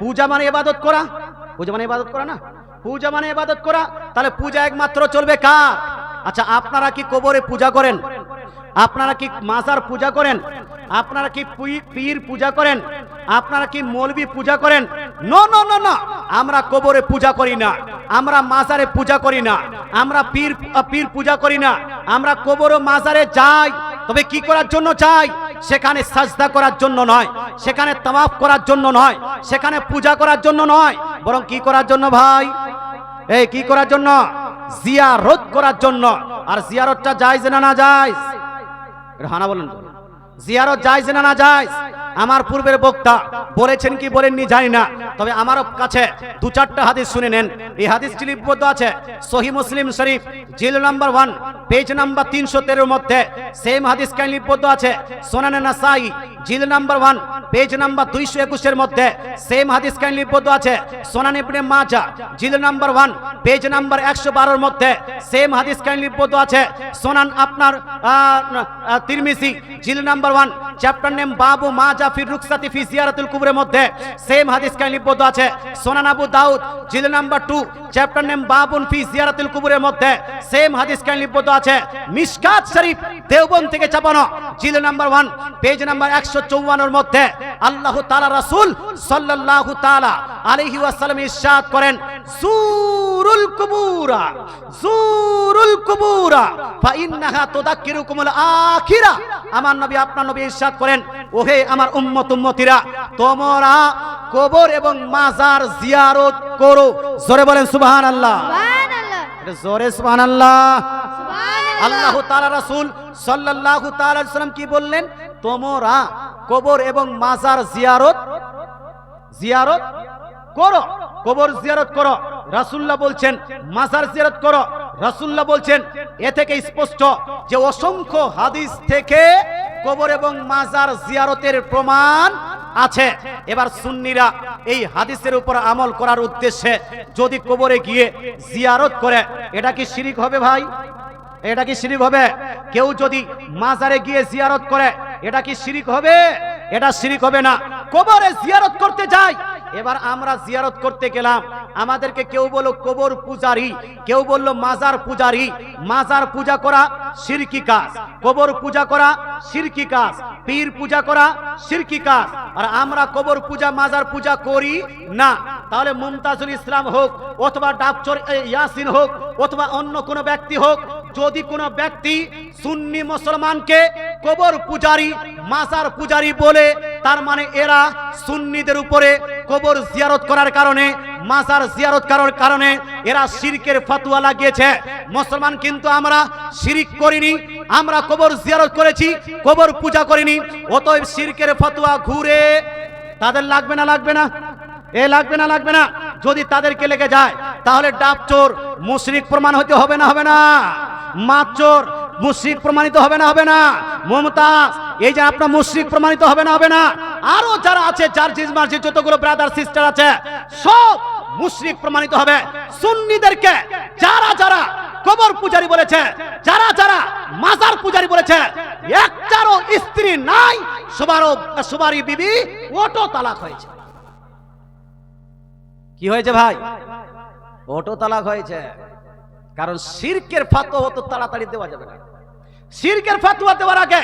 পূজা মানে ইবাদত করা। পূজা মানে ইবাদত করা না? পূজা মানে ইবাদত করা। তাহলে পূজা একমাত্র চলবে কার? আচ্ছা আপনারা কি কবরে পূজা করেন? আপনারা কি মাজার পূজা করেন? আপনারা কি পীর পূজা করেন? আপনারা কি মৌলবি পূজা করেন? নো নো নো না আমরা কবরে পূজা করি না। আমরা মাজারে পূজা করি না। আমরা পীর পীর পূজা করি না। আমরা কবর ও মাজারে যাই। তবে কি করার জন্য চাই? সেখানে সাজদা করার জন্য নয়, সেখানে তামাফ করার জন্য নয়, সেখানে পূজা করার জন্য নয়। বরং কি করার জন্য ভাই? এই কি করার জন্য? জিয়ারত করার জন্য। আর জিয়ারতটা যায় না না যায় হানা বলেন। জিয়ারত যায় না না যায় আমার পূর্বের বক্তা বলেছেন কি বলেননি জানি না, তবে আমার কাছে দু চারটা হাদিস শুনে নেন। এই হাদিসটি লিপিবদ্ধ আছে, সহি মুসলিম শরীফ, জিল নাম্বার ওয়ান, পেজ নাম্বার তিনশো তেরোর মধ্যে। সেম হাদিস কাইন লিপিবদ্ধ আছে? সোনানে নাসাই, জিল নাম্বার ওয়ান, পেজ নাম্বার দুইশো একুশের মধ্যে। সেম হাদিস কাইন লিপিবদ্ধ আছে? সোনান ইবনে মাজা, জিল নাম্বার ওয়ান, পেজ নাম্বার একশো বারোর মধ্যে। সেম হাদিস কাইন লিপিবদ্ধ আছে? সোনান আপনার তিরমিসি জিল নাম্বার ওয়ান, চ্যাপ্টার নেম বাবু মাজা ফির রুকসাতি ফি জিয়ারাতুল কুবরের মধ্যে সেম হাদিস কাইন লিপিবদ্ধ আছে। সোনান আবু দাউদ জিল নাম্বার টু চ্যাপ্টার নেম বাবুন ফি জিয়ারাতুল কুবরের মধ্যে সেম হাদিস কাইন লিপিবদ্ধ আছে। মিশকাত শরীফ, দেওবন্দ থেকে চাপানো জিল নাম্বার ওয়ান পেজ নাম্বার একশো চৌয়ান্নর মধ্যে আল্লাহ তালা রাসুল সাল্লাল্লাহু তাআলা আলাইহি ওয়াসাল্লাম ইরশাদ করেন জুরুল কুবুরা জুরুল কুবুরা। ফাইন্নাহা তুযাক্কিরুকুমুল আখিরা। আমার নবী আপনার নবী ইরশাদ করেন ওহে আমার উম্মত উম্মতিরা তোমরা কবর এবং মাজার জিয়ারত করো। জোরে বলেন সুবহানাল্লাহ। সুবহানাল্লাহ। জোরে সুবহানাল্লাহ। সুবহানাল্লাহ। আল্লাহ তাআলা রাসূল সাল্লাল্লাহু তাআলা সাল্লাম কি বললেন? তোমরা কবর এবং মাজার জিয়ারত জিয়ারত করো কবর জিয়ারত করো। রাসূলুল্লাহ বলছেন, মাজার জিয়ারত করো। রাসূলুল্লাহ বলছেন, এ থেকে স্পষ্ট যে অসংখ্য হাদিস থেকে কবর এবং মাজার জিয়ারতের প্রমাণ আছে। এবার সুন্নিরা এই হাদিসের উপর আমল করার উদ্দেশ্যে যদি কবরে গিয়ে জিয়ারত করে, এটা কি শিরিক হবে ভাই? এটা কি শিরিক হবে? কেউ যদি মাজারে গিয়ে জিয়ারত করে, এটা কি শিরিক হবে? এটা শিরিক হবে না। কবরে জিয়ারত করতে যাই এবার আমরা জিয়ারত করতে গেলাম। আমাদেরকে কেউ বলল কবর পূজারি, কেউ বলল মাজার পূজারি। মাজার পূজা করা শিরকি কাজ, কবর পূজা করা শিরকি কাজ, পীর পূজা করা শিরকি কাজ। আর আমরা কবর পূজা, মাজার পূজা করি না। তাহলে মুমতাজুল ইসলাম হোক, অথবা ডাক্তার ইয়াসিন হোক, অথবা অন্য কোনো ব্যক্তি হোক, যদি কোনো ব্যক্তি সুন্নি মুসলমানকে কবর পূজারি, মাজার পূজারি বলে, তার মানে এরা সুন্নিদের উপরে কবর জিয়ারত করার কারণে, মাজার জিয়ারত করার কারণে এরা শিরকের ফতোয়া লাগিয়েছে। মুসলমান কিন্তু আমরা শিরিক করিনি, আমরা কবর জিয়ারত করেছি, কবর পূজা করিনি, অতএব শিরকের ফতোয়া ঘুরে তাদের লাগবে না লাগবে না? এ লাগবে না লাগবে না? যদি তাদেরকে লেগে যায়, তাহলে ডাব চোর, মুশরিক প্রমাণ হতে হবে না হবে না? মাছ চোর মুশরিক প্রমাণিত হবে না হবে না। মমতাজ, এই যে আপনার মুশরিক প্রমাণিত হবে না হবে না। আরও যারা আছে জিজ মার্জি যতগুলো ব্রাদার সিস্টার আছে, সব মুশরিক প্রমাণিত হবে। সুন্নিদেরকে যারা যারা কবর পূজারি বলেছে, যারা যারা মাজার পূজারি বলেছে, একটারও স্ত্রী নাই, সবারও, সবারই বিবি ওটো তালাক হয়েছে। কি হয়েছে ভাই? ওটো তালাক হয়েছে। কারণ শিরকের ফাতোয়া অত তাড়াতাড়ি দেওয়া যাবে না। শিরকের ফাতোয়া দেওয়ার আগে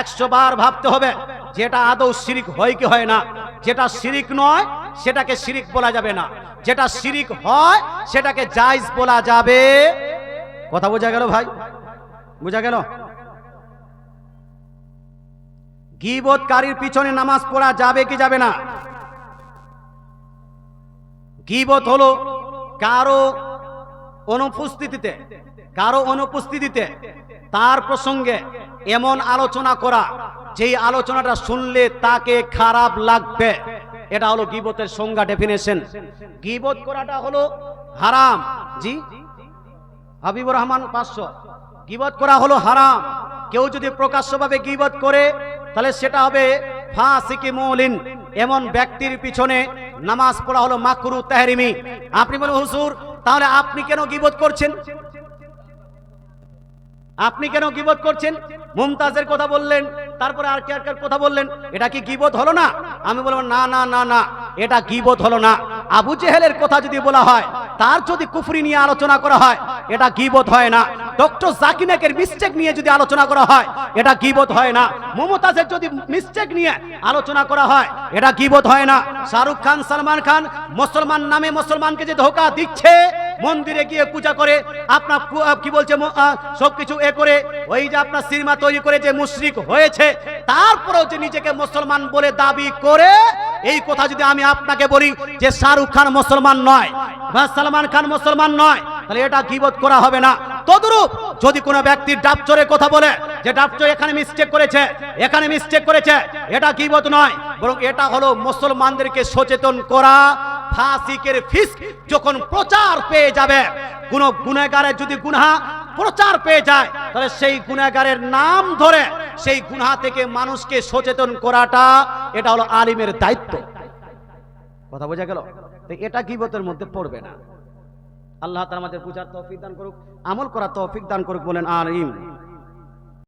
একশো বার ভাবতে হবে, যেটা আদৌ শিরিক হয় কি হয় না। যেটা শিরিক নয়, সেটাকে শিরিক বলা যাবে না। যেটা শিরিক হয়, সেটাকে জায়েজ বলা যাবে। কথা বোঝা গেল ভাই? বোঝা গেল? গিবতকারীর পিছনে নামাজ পড়া যাবে কি যাবে না? গিবত হলো কারও অনুপস্থিতিতে, কারও অনুপস্থিতিতে তার প্রসঙ্গে এমন আলোচনা করা, যেই আলোচনাটা শুনলে তাকে খারাপ লাগবে। এটা হলো গিবতের সংজ্ঞা ডেফিনেশন গিবত করাটা হলো হারাম। জি? হাবিবুর রহমান পাঁচশো। গিবত করা হলো হারাম। কেউ যদি প্রকাশ্যভাবে গিবত করে, তাহলে সেটা হবে ফাসিকি মৌলিন। এমন ব্যক্তির পিছনে নামাজ পড়া হলো মাকরু তেহরিমি আপনি বলেন, হুজুর তাহলে আপনি কেন গিবত করছেন? আপনি কেন গিবত করছেন? মুমতাজের কথা বললেন, তারপরে আর কে আর কথা বললেন? এটা কি গিবত হলো না? আমি বললাম না না না না, এটা গিবত হলো না। আবু জেহেলের কথা যদি বলা হয় তার যদি কুফরি নিয়ে আলোচনা করা হয়, এটা গিবত হয় না। ডক্টর জাকিনাকের মিস্টেক নিয়ে যদি আলোচনা করা হয়, এটা গিবত হয় না। মমতাজের যদি মিস্টেক নিয়ে আলোচনা করা হয়, এটা গিবত হয় না। শাহরুখ খান, সালমান খান, মুসলমান নামে মুসলমানকে যে ধোকা দিচ্ছে, মন্দিরে গিয়ে পূজা করে, আপনার কি বলছে সবকিছু এ করে, ওই যে আপনার সিনেমা তৈরি করে যে মুশরিক হয়েছে, তারপরেও যে নিজেকে মুসলমান বলে দাবি করে এই কথা যদি আমি আপনাকে বলি যে শাহরুখ খান মুসলমান নয় বা সালমান খান মুসলমান নয়, তাহলে এটা গিবত করা হবে না। তদরূপ যদি কোনো ব্যক্তি ডাবচরে কথা বলে যে ডাবচর এখানে মিস্টেক করেছে, এখানে মিস্টেক করেছে, এটা গিবত নয়, বরং এটা হলো মুসলমানদেরকে সচেতন করা, ফাসিকের ফিস যখন প্রচার পেয়ে যাবে, কোন গুনাহগারের যদি গুনাহ প্রচার পেয়ে যায়, তাহলে সেই গুণাগারের নাম ধরে সেই গুনা থেকে মানুষকে সচেতন করাটা, এটা হলো আলিমের দায়িত্ব। কথা বোঝা গেল? এটা গিবতের মধ্যে পড়বে না। আল্লাহ তার আমাদের পূজার তৌফিক দান করুক, আমল করার তৌফিক দান করুক বলেন, আমিন।